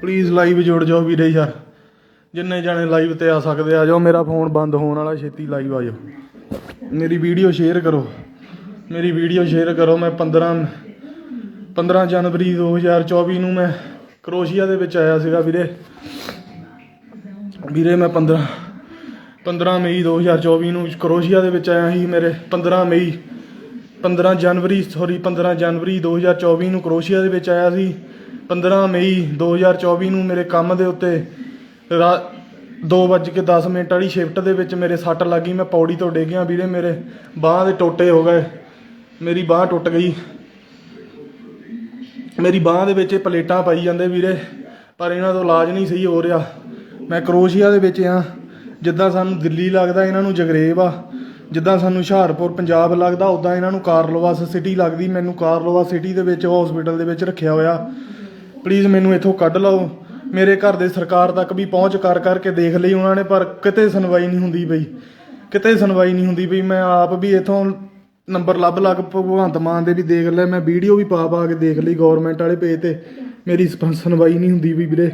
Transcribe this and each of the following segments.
Please live ਜੁੜ ਜਾਓ ਵੀਰੇ ਯਾਰ। ਜਿੰਨੇ ਜਾਣੇ ਲਾਈਵ ਤੇ ਆ ਸਕਦੇ ਆ ਜਾਓ। ਮੇਰਾ ਫੋਨ ਬੰਦ ਹੋਣ ਵਾਲਾ, ਛੇਤੀ ਲਾਈਵ ਆ ਜਾਓ। ਮੇਰੀ ਵੀਡੀਓ ਸ਼ੇਅਰ ਕਰੋ। ਮੇਰੀ ਵੀਡੀਓ ਸ਼ੇਅਰ ਕਰੋ। ਮੈਂ 15 15 ਜਨਵਰੀ 2024 ਨੂੰ ਮੈਂ ਕਰੋਸ਼ੀਆ ਦੇ ਵਿੱਚ ਆਇਆ ਸੀਗਾ ਵੀਰੇ। ਵੀਰੇ, ਮੈਂ 15 15 ਮਈ 2024 ਨੂੰ ਕਰੋਸ਼ੀਆ ਦੇ ਵਿੱਚ ਆਇਆ ਸੀ ਮੇਰੇ 15 ਮਈ 15 ਜਨਵਰੀ ਸੌਰੀ 15 ਜਨਵਰੀ 2024 ਨੂੰ ਕਰੋਸ਼ੀਆ ਦੇ ਵਿੱਚ ਆਇਆ ਸੀ। 15 ਮਈ 2024 ਨੂੰ ਮੇਰੇ ਕੰਮ ਦੇ ਉੱਤੇ ਰਾ 2:10 ਮਿੰਟ ਵਾਲੀ ਸ਼ਿਫਟ ਦੇ ਵਿੱਚ ਮੇਰੇ ਸੱਟ ਲੱਗੀ ਮੈਂ ਪੌੜੀ ਤੋਂ ਡਿੱਗ ਵੀਰੇ, ਮੇਰੇ ਬਾਹ ਦੇ ਟੋਟੇ ਹੋ ਗਏ। ਮੇਰੀ ਬਾਹ ਟੁੱਟ ਗਈ। ਮੇਰੀ ਬਾਹ ਦੇ ਵਿੱਚ ਇਹ ਪਲੇਟਾਂ ਪਾਈ ਜਾਂਦੇ ਵੀਰੇ, ਪਰ ਇਹਨਾਂ ਤੋਂ ਇਲਾਜ ਨਹੀਂ ਸਹੀ ਹੋ ਰਿਹਾ। ਮੈਂ ਕਰੋਸ਼ੀਆ ਦੇ ਵਿੱਚ ਆ ਜਿੱਦਾਂ ਸਾਨੂੰ ਦਿੱਲੀ ਲੱਗਦਾ ਇਹਨਾਂ ਨੂੰ ਜਗਰੇਬ ਆ, ਜਿੱਦਾਂ ਸਾਨੂੰ ਹੁਸ਼ਿਆਰਪੁਰ, ਪੰਜਾਬ ਲੱਗਦਾ, ਉਦਾਂ ਇਹਨਾਂ ਨੂੰ ਕਾਰਲੋਵਾਸ ਸਿਟੀ ਲੱਗਦੀ, ਮੈਨੂੰ ਕਾਰਲੋਵਾਸ ਸਿਟੀ ਦੇ ਵਿੱਚ ਹਸਪੀਟਲ ਦੇ ਵਿੱਚ ਰੱਖਿਆ ਹੋਇਆ। ਪਲੀਜ਼ ਮੈਨੂੰ ਇੱਥੋਂ ਕੱਢ ਲਓ। ਮੇਰੇ ਘਰ ਦੇ ਸਰਕਾਰ ਤੱਕ ਵੀ ਪਹੁੰਚ ਕਰ ਕਰਕੇ ਦੇਖ ਲਈ ਉਹਨਾਂ ਨੇ, ਪਰ ਕਿਤੇ ਸੁਣਵਾਈ ਨਹੀਂ ਹੁੰਦੀ ਬਈ ਕਿਤੇ ਸੁਣਵਾਈ ਨਹੀਂ ਹੁੰਦੀ ਬਈ ਮੈਂ ਆਪ ਵੀ ਇਥੋਂ ਨੰਬਰ ਲੱਭ ਲੱਗ ਭਗਵੰਤ ਮਾਨ ਦੇ ਵੀ ਦੇਖ ਲਿਆ। ਮੈਂ ਵੀਡੀਓ ਵੀ ਪਾ ਪਾ ਕੇ ਦੇਖ ਲਈ ਗਵਰਨਮੈਂਟ ਵਾਲੇ ਪੇਜ ਤੇ। ਮੇਰੀ ਸਪ- ਸੁਣਵਾਈ ਨਹੀਂ ਹੁੰਦੀ ਵੀ ਵੀਰੇ।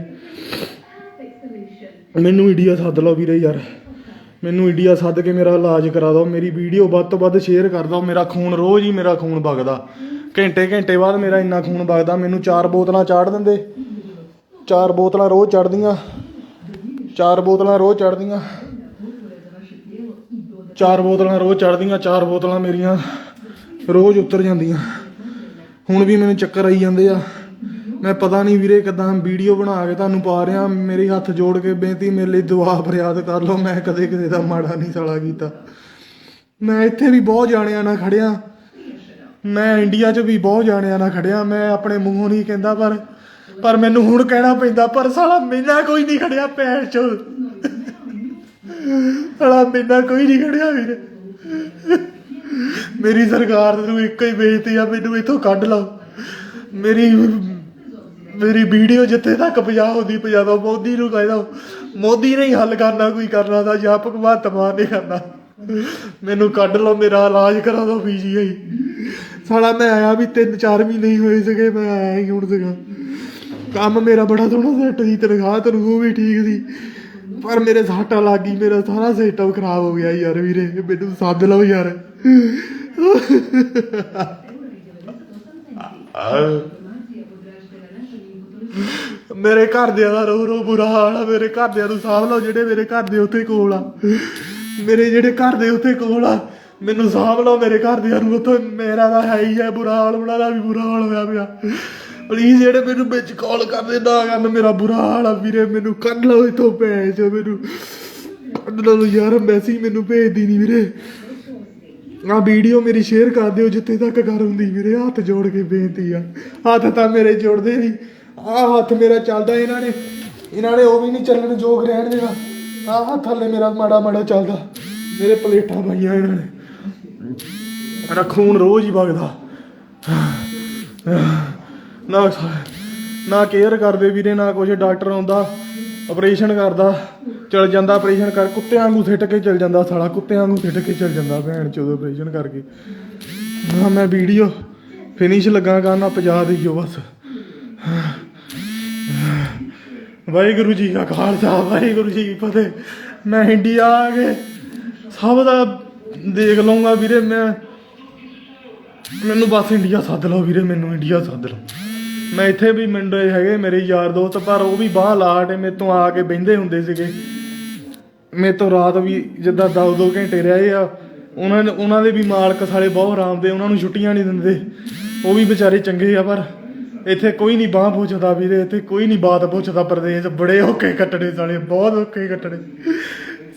ਮੈਨੂੰ ਇੰਡੀਆ ਸੱਦ ਲਓ ਵੀਰੇ ਯਾਰ। ਮੈਨੂੰ ਇੰਡੀਆ ਸੱਦ ਕੇ ਮੇਰਾ ਇਲਾਜ ਕਰਾ ਦਿਓ, ਮੇਰੀ ਵੀਡੀਓ ਵੱਧ ਤੋਂ ਵੱਧ ਸ਼ੇਅਰ ਕਰ ਦਿਓ, ਮੇਰਾ ਖੂਨ ਰੋਜ਼ ਹੀ ਮੇਰਾ ਖੂਨ ਵਗਦਾ। ਘੰਟੇ ਘੰਟੇ ਬਾਅਦ ਮੇਰਾ ਇੰਨਾ ਖੂਨ ਵਗਦਾ, ਮੈਨੂੰ ਚਾਰ ਬੋਤਲਾਂ ਚਾੜ ਦਿੰਦੇ। ਚਾਰ ਬੋਤਲਾਂ ਰੋਜ਼ ਚੜਦੀਆਂ ਚਾਰ ਬੋਤਲਾਂ ਰੋਜ਼ ਚੜਦੀਆਂ ਚਾਰ ਬੋਤਲਾਂ ਰੋਜ਼ ਚੜਦੀਆਂ ਚਾਰ ਬੋਤਲਾਂ ਮੇਰੀਆਂ ਰੋਜ਼ ਉਤਰ ਜਾਂਦੀਆਂ। ਹੁਣ ਵੀ ਮੈਨੂੰ ਚੱਕਰ ਆਈ ਜਾਂਦੇ ਆ। ਮੈਂ ਪਤਾ ਨਹੀਂ ਵੀਰੇ ਕਿਦਾਂ ਵੀਡੀਓ ਬਣਾ ਕੇ ਤੁਹਾਨੂੰ ਪਾ ਰਿਹਾ, ਮੇਰੇ ਹੱਥ ਜੋੜ ਕੇ ਬੇਨਤੀ, ਮੇਰੇ ਲਈ ਦੁਆ ਫਰਿਆਦ ਕਰ ਲਓ, ਮੈਂ ਕਦੇ ਕਿਸੇ ਦਾ ਮਾੜਾ ਨਹੀਂ ਸਾਲਾ ਕੀਤਾ। ਮੈਂ ਇੱਥੇ ਵੀ ਬਹੁਤ ਜਾਣਿਆਂ ਨਾਲ ਖੜਿਆ। ਮੈਂ ਇੰਡੀਆ 'ਚ ਵੀ ਬਹੁਤ ਜਾਣਿਆਂ ਨਾਲ ਖੜਿਆ, ਮੈਂ ਆਪਣੇ ਮੂੰਹੋਂ ਨਹੀਂ ਕਹਿੰਦਾ ਪਰ ਪਰ ਮੈਨੂੰ ਹੁਣ ਕਹਿਣਾ ਪੈਂਦਾ, ਪਰ ਸਾਲਾ ਮੇਨਾ ਕੋਈ ਨਹੀਂ ਖੜਿਆ ਪੈਰ 'ਚ। ਸਾਲਾ ਮੇਨਾ ਕੋਈ ਨਹੀਂ ਖੜਿਆ ਵੀਰੇ। ਮੇਰੀ ਸਰਕਾਰ ਨੂੰ ਇੱਕੋ ਹੀ ਬੇਨਤੀ ਆ, ਮੈਨੂੰ ਇੱਥੋਂ ਕੱਢ ਲਓ। ਮੇਰੀ ਮੇਰੀ ਵੀਡੀਓ ਜਿੱਥੇ ਤੱਕ ਪਹੁੰਚਾ ਹੁੰਦੀ ਮੋਦੀ ਨੂੰ ਕਹਿ ਮੋਦੀ ਨੇ ਹੀ ਹੱਲ ਕਰਨਾ, ਕੋਈ ਕਰਨਾ ਤਾਂ ਜਾਂ ਭਗਵੰਤ ਮਾਨ ਨੇ ਕਰਨਾ। ਮੈਨੂੰ ਕੱਢ ਲਓ, ਮੇਰਾ ਇਲਾਜ ਕਰਾ ਦਿਓ ਪੀਜੀਆਈ। ਸਾਲਾ ਮੈਂ ਆਇਆ ਵੀ 3-4 ਮਹੀਨੇ ਹੀ ਹੋਏ ਸੀਗੇ, ਮੈਂ ਆਇਆ ਹੀ ਹੁਣ ਸੀਗਾ। ਕੰਮ ਮੇਰਾ ਬੜਾ ਸੋਹਣਾ ਸੈੱਟ ਸੀ, ਤਨਖਾਹ ਤਨਖੂਹ ਵੀ ਠੀਕ ਸੀ। ਪਰ ਮੇਰੇ ਸਾਟਾ ਲੱਗ ਗਈ ਮੇਰਾ ਸਾਰਾ ਸੈਟਅਪ ਖਰਾਬ ਹੋ ਗਿਆ ਯਾਰ ਵੀਰੇ, ਮੈਨੂੰ ਸੱਦ ਲਓ ਯਾਰ। ਮੇਰੇ ਘਰਦਿਆਂ ਦਾ ਰੋ ਰੋ ਬੁਰਾ ਹਾਲ ਆ, ਮੇਰੇ ਘਰਦਿਆਂ ਨੂੰ ਸਾਂਭ ਲਓ ਜਿਹੜੇ ਮੇਰੇ ਘਰ ਦੇ ਉੱਥੇ ਕੋਲ ਆ। ਮੇਰੇ ਜਿਹੜੇ ਘਰ ਦੇ ਉੱਥੇ ਕੋਲ ਆ, ਮੈਨੂੰ ਸਾਂਭ ਲਓ ਮੇਰੇ ਘਰਦਿਆਂ ਨੂੰ, ਉੱਥੇ ਮੇਰਾ ਤਾਂ ਹੈ ਹੀ ਹੈ ਬੁਰਾ ਹਾਲ, ਉਹਨਾਂ ਦਾ ਵੀ ਬੁਰਾ ਹਾਲ ਹੋਇਆ ਪਿਆ। ਪਲੀਜ਼ ਜਿਹੜੇ ਮੈਨੂੰ ਵਿੱਚ ਕਾਲ ਕਰਦੇ, ਨਾ ਕਰਨ ਮੇਰਾ ਬੁਰਾ ਹਾਲ ਆ ਵੀਰੇ, ਮੈਨੂੰ ਕੱਢ ਲਓ ਇੱਥੋਂ ਭੇਜ ਮੈਨੂੰ। ਕੱਢ ਲਓ ਯਾਰ ਮੈਸੇਜ ਮੈਨੂੰ ਭੇਜਦੀ ਨਹੀਂ ਵੀਰੇ। ਆ ਵੀਡੀਓ ਮੇਰੀ ਸ਼ੇਅਰ ਕਰ ਦਿਓ, ਜਿੱਥੇ ਤੱਕ ਕਰ ਹੁੰਦੀ ਵੀਰੇ, ਹੱਥ ਜੋੜ ਕੇ ਬੇਨਤੀ ਆ। ਹੱਥ ਤਾਂ ਮੇਰੇ ਜੋੜਦੇ ਨਹੀਂ ਆਹ ਹੱਥ ਮੇਰਾ ਚੱਲਦਾ ਇਹਨਾਂ ਨੇ। ਇਹਨਾਂ ਨੇ ਉਹ ਵੀ ਨਹੀਂ ਚੱਲਣ ਜੋਗ ਰਹਿਣ ਦੇਣਾ। ਆ ਹੱਥ ਥੱਲੇ ਮੇਰਾ ਮਾੜਾ ਮਾੜਾ ਚੱਲਦਾ। ਮੇਰੇ ਪਲੇਟਾਂ ਪਾਈਆਂ ਇਹਨਾਂ ਨੇ। ਮੇਰਾ ਖੂਨ ਰੋਜ਼ ਹੀ ਵਗਦਾ। ਨਾ ਨਾ ਕੇਅਰ ਕਰਦੇ ਵੀਰੇ, ਨਾ ਕੁਝ ਡਾਕਟਰ ਆਉਂਦਾ ਆਪਰੇਸ਼ਨ ਕਰਦਾ, ਚਲ ਜਾਂਦਾ ਆਪਰੇਸ਼ਨ ਕਰ। ਕੁੱਤਿਆਂ ਵਾਂਗੂ ਸਿੱਟ ਕੇ ਚਲ ਜਾਂਦਾ ਸਾਲਾ ਕੁੱਤਿਆਂ ਵਾਂਗੂ ਸਿੱਟ ਕੇ ਚਲ ਜਾਂਦਾ ਭੈਣ ਚੋਦ ਆਪਰੇਸ਼ਨ ਕਰਕੇ। ਨਾ ਮੈਂ ਵੀਡੀਓ ਫਿਨਿਸ਼ ਲੱਗਾ ਕਰਨਾ, ਪਜਾ ਦੇਈਓ ਬਸ। ਵਾਹਿਗੁਰੂ ਜੀ ਕਾ ਖਾਲਸਾ, ਵਾਹਿਗੁਰੂ ਜੀ ਕੀ ਫਤਿਹ। ਮੈਂ ਇੰਡੀਆ ਆ ਕੇ ਸਭ ਦਾ ਦੇਖ ਲਵਾਂਗਾ ਵੀਰੇ, ਮੈਂ ਮੈਨੂੰ ਬਸ ਇੰਡੀਆ ਸੱਦ ਲਓ ਵੀਰੇ, ਮੈਨੂੰ ਇੰਡੀਆ ਸੱਦ ਲਓ। ਮੈਂ ਇੱਥੇ ਵੀ ਮੁੰਡੇ ਹੈਗੇ ਮੇਰੇ ਯਾਰ ਦੋਸਤ, ਪਰ ਉਹ ਵੀ ਬਾਹ ਲਾਟ ਮੇਰੇ ਤੋਂ ਆ ਕੇ ਬਹਿੰਦੇ ਹੁੰਦੇ ਸੀਗੇ। ਮੇਰੇ ਤੋਂ ਰਾਤ ਵੀ ਜਿੱਦਾਂ ਦੋ ਦੋ ਘੰਟੇ ਰਹੇ ਆ ਉਹਨਾਂ ਨੇ ਉਹਨਾਂ ਦੇ ਵੀ ਮਾਲਕ ਸਾਲੇ ਬਹੁਤ ਆਰਾਮ ਦੇ, ਉਹਨਾਂ ਨੂੰ ਛੁੱਟੀਆਂ ਨਹੀਂ ਦਿੰਦੇ। ਉਹ ਵੀ ਵਿਚਾਰੇ ਚੰਗੇ ਆ, ਪਰ ਇੱਥੇ ਕੋਈ ਨਹੀਂ ਬਾਹ ਪੁੱਛਦਾ ਵੀਰੇ, ਇੱਥੇ ਕੋਈ ਨਹੀਂ ਬਾਤ ਪੁੱਛਦਾ, ਪ੍ਰਦੇਸ਼ ਬੜੇ ਔਕੇ ਕੱਟਣੇ ਸਾਲੇ, ਬਹੁਤ ਔਕੇ ਕੱਟਣੇ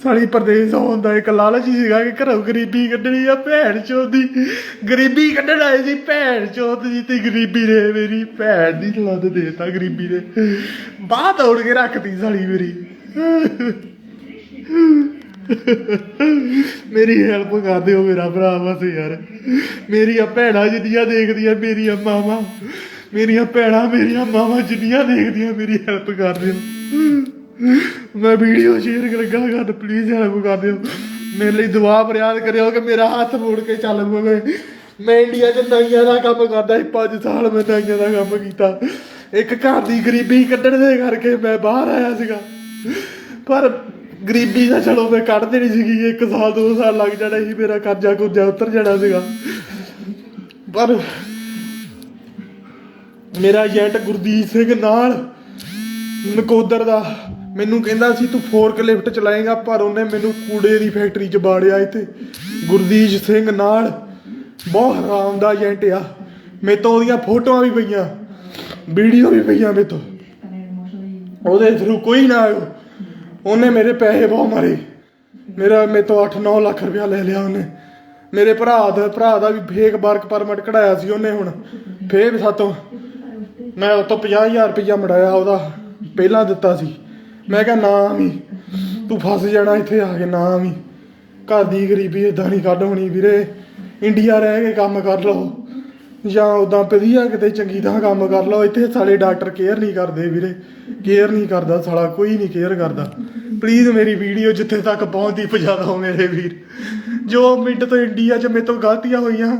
ਸਾਲੀ ਪ੍ਰਦੇਸ਼ ਹੁੰਦਾ ਇੱਕ ਲਾਲਚ ਹੀ ਸੀਗਾ ਕਿ ਘਰੋਂ ਗਰੀਬੀ ਕੱਢਣੀ ਆ ਭੈਣ ਚੋਦੀ। ਗਰੀਬੀ ਕੱਢਣ ਆਏ ਸੀ ਭੈਣ ਚੋਦ ਦੀ ਤੇ ਗਰੀਬੀ ਨੇ ਮੇਰੀ ਭੈਣ ਦੀ ਲੱਤ ਦੇਤਾ ਗਰੀਬੀ ਨੇ। ਬਾਹ ਤੋੜ ਕੇ ਰੱਖਤੀ ਸਾਲੀ ਮੇਰੀ। ਮੇਰੀ ਹੈਲਪ ਕਰ ਦਿਓ ਮੇਰਾ ਭਰਾ ਬਸ ਯਾਰ। ਮੇਰੀਆਂ ਭੈਣਾਂ ਜਿੰਨੀਆਂ ਦੇਖਦੀਆਂ, ਮੇਰੀਆਂ ਮਾਵਾਂ। ਮੇਰੀਆਂ ਭੈਣਾਂ, ਮੇਰੀਆਂ ਮਾਵਾਂ ਜਿੰਨੀਆਂ ਦੇਖਦੀਆਂ ਮੇਰੀ ਹੈਲਪ ਕਰ ਦਿਓ ਮੈਂ ਵੀਡੀਓ ਸ਼ੇਅਰ ਲੱਗਾ ਕਰ ਪਲੀਜ਼ ਹੈਲਪ ਕਰ ਦਿਓ ਮੇਰੇ ਲਈ ਦੁਆ ਫਰਿਆਦ ਕਰਿਓ ਕਿ ਮੇਰਾ ਹੱਥ ਮੋੜ ਕੇ ਚੱਲ ਪਵੇ। ਮੈਂ ਇੰਡੀਆ 'ਚ ਨਾਈਆਂ ਦਾ ਕੰਮ ਕਰਦਾ ਸੀ 5 ਸਾਲ ਮੈਂ ਨਾਈਆਂ ਦਾ ਕੰਮ ਕੀਤਾ। ਇੱਕ ਘਰ ਦੀ ਗਰੀਬੀ ਕੱਢਣ ਦੇ ਕਰਕੇ ਮੈਂ ਬਾਹਰ ਆਇਆ ਸੀਗਾ। ਪਰ ਗਰੀਬੀ ਦਾ ਚਲੋ ਮੈਂ ਕੱਢ ਦੇਣੀ ਸੀਗੀ, ਇੱਕ ਸਾਲ, ਦੋ ਸਾਲ ਲੱਗ ਜਾਣਾ ਸੀ, ਮੇਰਾ ਕਰਜ਼ਾ ਕੁਰਜ਼ਾ ਉਤਰ ਜਾਣਾ ਸੀਗਾ। ਪਰ ਮੇਰਾ ਏਜੰਟ ਗੁਰਦੀਪ ਸਿੰਘ ਨਾਲ ਨਕੋਦਰ ਦਾ। ਮੈਨੂੰ ਕਹਿੰਦਾ ਸੀ, ਤੂੰ ਫੋਰਕ ਲਿਫਟ ਚਲਾਏਗਾ, ਪਰ ਉਹਨੇ ਮੈਨੂੰ ਕੂੜੇ ਦੀ ਫੈਕਟਰੀ 'ਚ ਬਾੜਿਆ ਇੱਥੇ। ਗੁਰਦੀਪ ਸਿੰਘ ਨਾਲ ਬਹੁਤ ਹਰਾਮ ਦਾ ਏਜੰਟ ਆ। ਮੇਰੇ ਤੋਂ ਉਹਦੀਆਂ ਫੋਟੋਆਂ ਵੀ ਪਈਆਂ, ਵੀਡੀਓ ਵੀ ਪਈਆਂ ਮੇਰੇ ਤੋਂ। ਉਹਦੇ ਥਰੂ ਕੋਈ ਨਾ ਆਇਓ। ਉਹਨੇ ਮੇਰੇ ਪੈਸੇ ਬਹੁਤ ਮਾਰੇ। ਮੇਰਾ, ਮੇਰੇ ਤੋਂ 8-9 ਲੱਖ ਰੁਪਇਆ ਲੈ ਲਿਆ ਉਹਨੇ। ਮੇਰੇ ਭਰਾ ਦਾ ਭਰਾ ਦਾ ਵੀ ਫੇਕ ਵਰਕ ਪਰਮਿਟ ਕਢਾਇਆ ਸੀ ਉਹਨੇ ਹੁਣ। ਫੇਰ ਸਾਤੋਂ ਮੈਂ ਉਹ ਤੋਂ 50000 ਰੁਪਇਆ ਮੜਾਇਆ ਉਹਦਾ, ਪਹਿਲਾਂ ਦਿੱਤਾ ਸੀ। ਮੈਂ ਕਿਹਾ, ਨਾ ਵੀ, ਤੂੰ ਫਸ ਜਾਣਾ, ਇੱਥੇ ਆ ਕੇ ਨਾ ਵੀ। ਘਰ ਦੀ ਗਰੀਬੀ ਇਦਾਂ ਨਹੀਂ ਕੱਢ ਹੋਣੀ ਵੀਰੇ। ਇੰਡੀਆ ਰਹਿ ਕੇ ਕੰਮ ਕਰ ਲਓ। ਜਾਂ ਉਦਾਂ ਵਧੀਆ ਕਿਤੇ ਚੰਗੀ ਤਰ੍ਹਾਂ ਕੰਮ ਕਰ ਲਓ। ਇੱਥੇ ਸਾਲੇ ਡਾਕਟਰ ਕੇਅਰ ਨਹੀਂ ਕਰਦੇ ਵੀਰੇ। ਕੇਅਰ ਨਹੀਂ ਕਰਦਾ ਸਾਲਾ, ਕੋਈ ਨਹੀਂ ਕੇਅਰ ਕਰਦਾ। ਪਲੀਜ਼ ਮੇਰੀ ਵੀਡੀਓ ਜਿੱਥੇ ਤੱਕ ਪਹੁੰਚਦੀ, ਪਹੁੰਚਾ ਦਿਓ ਮੇਰੇ ਵੀਰ। ਜੋ ਮਿੰਟ ਤੋਂ ਇੰਡੀਆ 'ਚ ਮੇਰੇ ਤੋਂ ਗਲਤੀਆਂ ਹੋਈਆਂ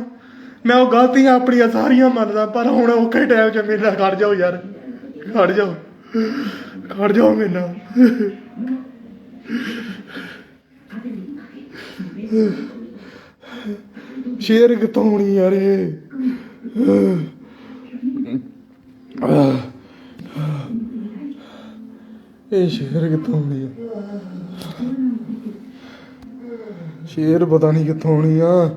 ਮੈਂ ਉਹ ਗਲਤੀਆਂ ਆਪਣੀਆਂ ਸਾਰੀਆਂ ਮੰਨਦਾ, ਪਰ ਹੁਣ ਔਖੇ ਟਾਈਮ 'ਚ ਮੇਰੇ ਨਾਲ ਖੜ ਜਾਓ ਯਾਰ। ਖੜ ਜਾਓ। ਖੜ ਜਾਓ ਮੇਰੇ ਨਾਲ। ਸ਼ੇਰ ਕਿੱਥੋਂ ਹੋਣੀ ਯਾਰ ਇਹ? ਇਹ ਸ਼ੇਰ ਕਿੱਥੋਂ ਹੋਣੀ ਆ? ਸ਼ੇਰ ਪਤਾ ਨਹੀਂ ਕਿੱਥੋਂ ਹੋਣੀ ਆ।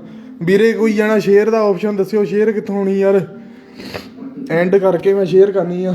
ਵੀਰੇ ਕੋਈ ਜਾਣਾ ਸ਼ੇਅਰ ਦਾ ਆਪਸ਼ਨ ਦੱਸਿਓ ਸ਼ੇਅਰ ਕਿੱਥੋਂ ਹੋਣੀ ਯਾਰ? ਐਂਡ ਕਰਕੇ ਮੈਂ ਸ਼ੇਅਰ ਕਰਨੀ ਆ।